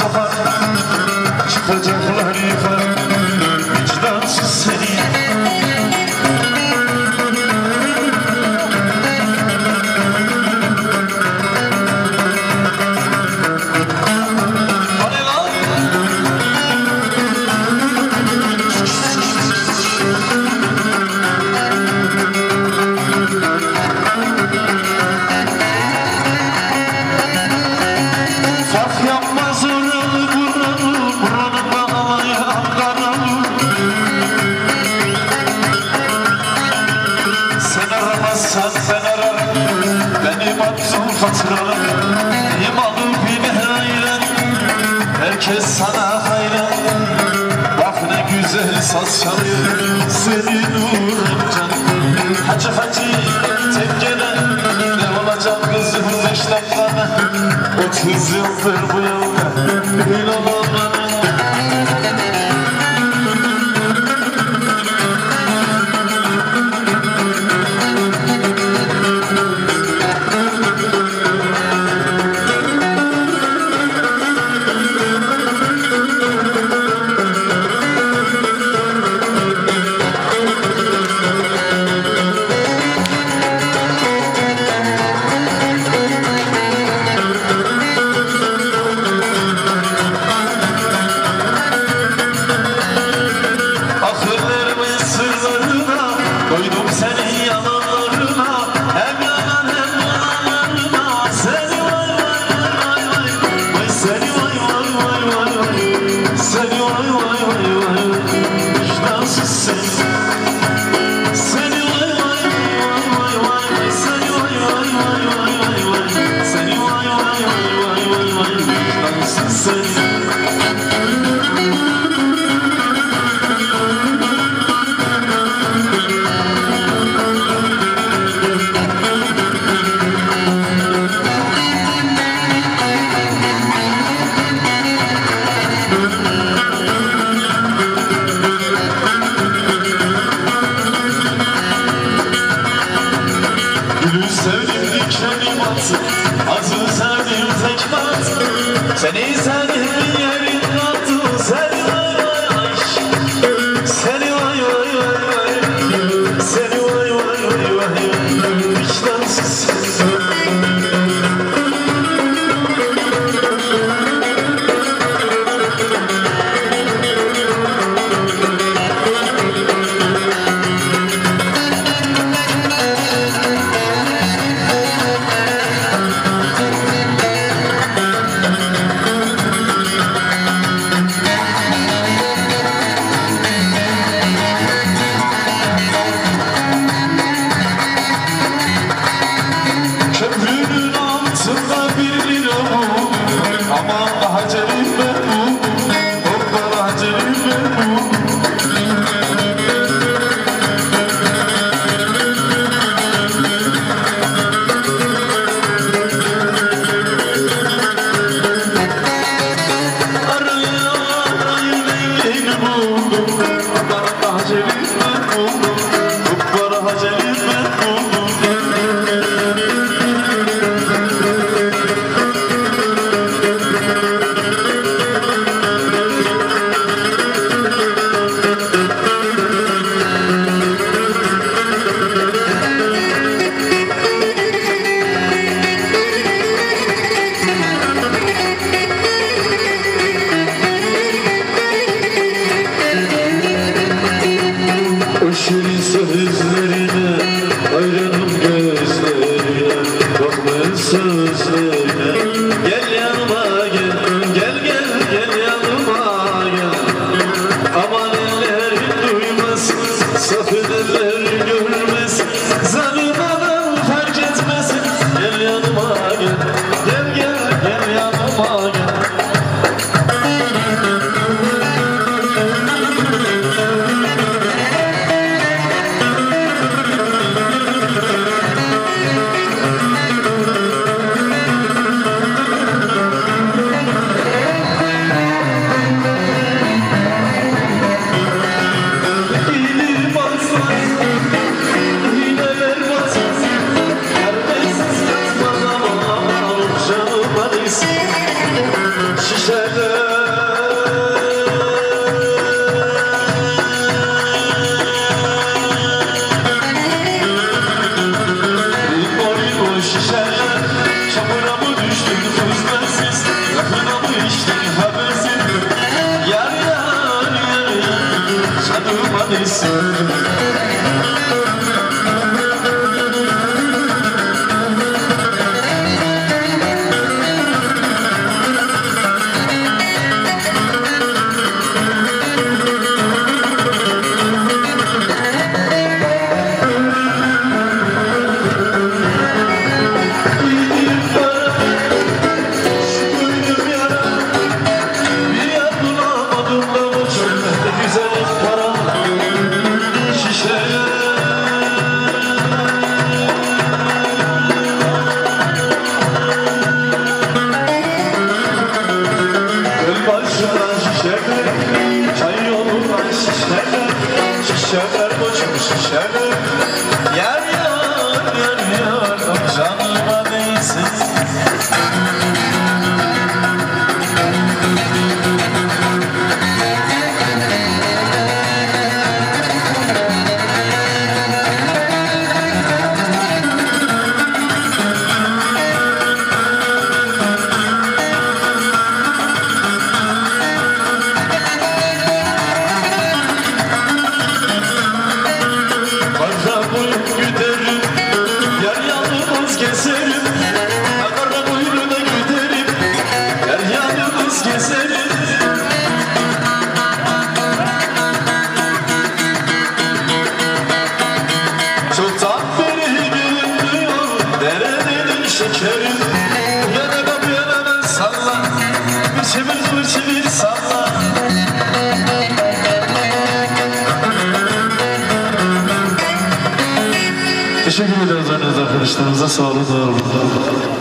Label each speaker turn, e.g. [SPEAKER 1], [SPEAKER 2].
[SPEAKER 1] Só para kaçıralım. Niye malum gibi hayran Herkes sana hayran. Bak ne güzel saz çalıyor Seni Hacı hacı tek gelen Ne olacak beş dakikada? Otuz yıldır bu yolda Sen Ganesan Aman daha çevirme Oh. şişeler arkadaşlarımıza sağ olun. var olun.